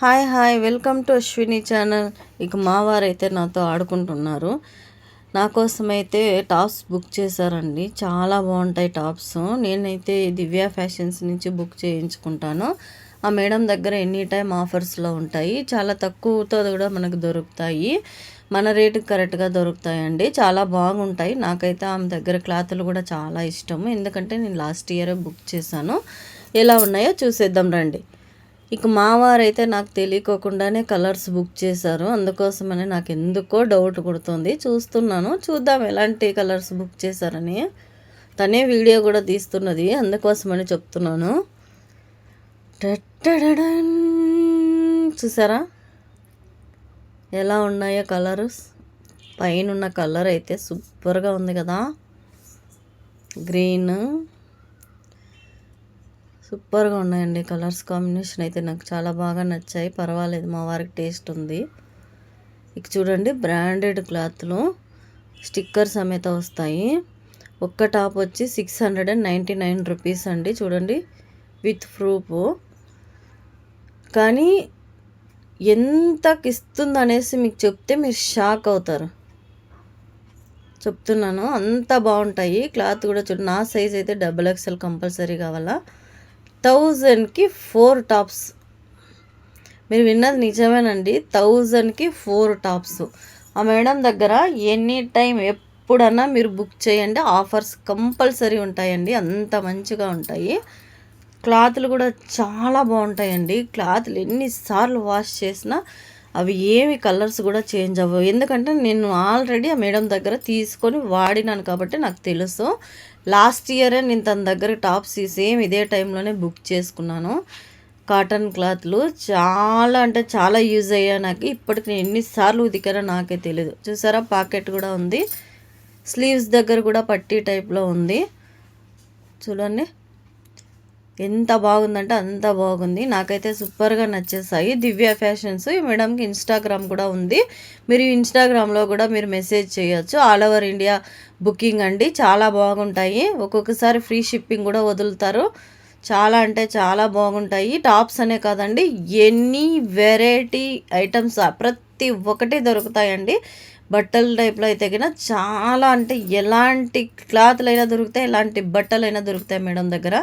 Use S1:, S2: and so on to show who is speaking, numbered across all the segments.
S1: Hi hi. Welcome to Ashwini channel. ఇక మా వారైతే నాతో ఆడుకుంటున్నారు. నా కోసం అయితే టాప్స్ బుక్ చేశారండి. చాలా బాగుంటాయి టాప్స్. నేనైతే దివ్య ఫ్యాషన్స్ నుంచి బుక్ చేయించుకుంటాను. ఆ మేడం దగ్గర ఎనీ టైం ఆఫర్స్లో ఉంటాయి. చాలా తక్కువతో కూడా మనకు దొరుకుతాయి. మన రేటుకి కరెక్ట్గా దొరుకుతాయండి. చాలా బాగుంటాయి. నాకైతే ఆమె దగ్గర క్లాతులు కూడా చాలా ఇష్టము. ఎందుకంటే నేను లాస్ట్ ఇయరే బుక్ చేశాను. ఎలా ఉన్నాయో చూసేద్దాం రండి. ఇక మా వారైతే నాకు తెలియకోకుండానే కలర్స్ బుక్ చేశారు. అందుకోసమని నాకు ఎందుకో డౌట్ కొడుతుంది చూస్తున్నాను. చూద్దాం ఎలాంటి కలర్స్ బుక్ చేశారని. తనే వీడియో కూడా తీస్తున్నది. అందుకోసమని చెప్తున్నాను. చూసారా? ఎలా ఉన్నాయో కలర్స్. పైన ఉన్న కలర్ అయితే సూపర్గా ఉంది కదా. గ్రీన్. సూపర్గా ఉన్నాయండి కలర్స్ కాంబినేషన్ అయితే నాకు చాలా బాగా నచ్చాయి. పర్వాలేదు మా వారికి టేస్ట్ ఉంది. ఇక చూడండి బ్రాండెడ్ క్లాత్లు స్టిక్కర్ సమేత వస్తాయి. ఒక్క టాప్ వచ్చి six hundred and ninety nine rupees అండి. చూడండి విత్ ప్రూఫ్. కానీ ఎంతకి ఇస్తుంది అనేసి మీకు చెప్తే మీరు షాక్ అవుతారు. చెప్తున్నాను అంత బాగుంటాయి. క్లాత్ కూడా చూడండి నా సైజ్ అయితే డబుల్ ఎక్స్ఎల్ కంపల్సరీ కావాలా? థౌజండ్కి ఫోర్ టాప్స్. మీరు విన్నది నిజమేనండి. థౌజండ్కి ఫోర్ టాప్స్. ఆ మేడం దగ్గర ఎనీ టైం ఎప్పుడన్నా మీరు బుక్ చేయండి. ఆఫర్స్ కంపల్సరీ ఉంటాయండి. అంత మంచిగా ఉంటాయి. క్లాత్లు కూడా చాలా బాగుంటాయండి. క్లాత్లు ఎన్నిసార్లు వాష్ చేసినా అవి ఏమి కలర్స్ కూడా చేంజ్ అవ్వవు. ఎందుకంటే నేను ఆల్రెడీ ఆ మేడం దగ్గర తీసుకొని వాడినాను కాబట్టి నాకు తెలుసు. లాస్ట్ ఇయరే నేను తన దగ్గర టాప్స్ సేమ్ ఇదే టైంలోనే బుక్ చేసుకున్నాను. కాటన్ క్లాత్లు చాలా అంటే చాలా యూజ్ అయ్యా నాకు. ఇప్పటికి నేను ఎన్నిసార్లు ఉతికానో నాకే తెలియదు చూసారా? పాకెట్ కూడా ఉంది. స్లీవ్స్ దగ్గర కూడా పట్టీ టైప్లో ఉంది. చూడండి. ఎంత బాగుందంటే అంత బాగుంది. నాకైతే సూపర్గా నచ్చేసాయి. దివ్య ఫ్యాషన్స్. ఈ మేడంకి ఇన్స్టాగ్రామ్ కూడా ఉంది. మీరు ఇన్స్టాగ్రామ్లో కూడా మీరు మెసేజ్ చేయొచ్చు. ఆల్ ఓవర్ ఇండియా బుకింగ్ అండి. చాలా బాగుంటాయి. ఒక్కొక్కసారి ఫ్రీ షిప్పింగ్ కూడా వదులుతారు. చాలా అంటే చాలా బాగుంటాయి. టాప్స్ అనే కాదండి ఎన్ని వెరైటీ ఐటమ్స్ ప్రతి ఒక్కటి దొరుకుతాయండి. బట్టల టైప్లో అయితే కన్నా చాలా అంటే ఎలాంటి క్లాత్లు అయినా దొరుకుతాయి ఎలాంటి బట్టలు అయినా దొరుకుతాయి మేడం దగ్గర.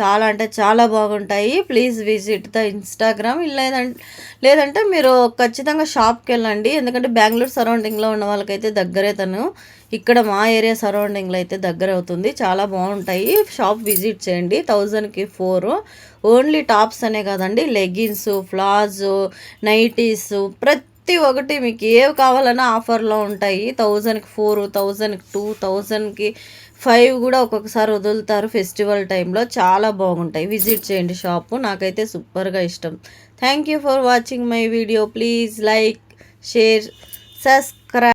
S1: చాలా అంటే చాలా బాగుంటాయి. ప్లీజ్ విజిట్ ద ఇన్స్టాగ్రామ్ లేదంటే లేదంటే మీరు ఖచ్చితంగా షాప్కి వెళ్ళండి ఎందుకంటే బెంగళూరు సరౌండింగ్లో ఉన్న వాళ్ళకైతే దగ్గరే తను. ఇక్కడ మా ఏరియా సరౌండింగ్లో అయితే దగ్గర అవుతుంది. చాలా బాగుంటాయి. షాప్ విజిట్ చేయండి. థౌజండ్కి ఫోర్ ఓన్లీ టాప్స్ అనే కాదండి. లెగిన్స్ ఫ్లాజు నైటీస్ ప్రతి ప్రతి ఒక్కటి మీకు ఏవి కావాలన్నా ఆఫర్లో ఉంటాయి. థౌజండ్కి ఫోర్ థౌజండ్కి టూ థౌజండ్కి ఫైవ్ కూడా ఒక్కొక్కసారి వదులుతారు ఫెస్టివల్ టైంలో చాలా బాగుంటాయి. విజిట్ చేయండి షాపు. నాకైతే సూపర్గా ఇష్టం. Thank you for watching my video. Please like share subscribe.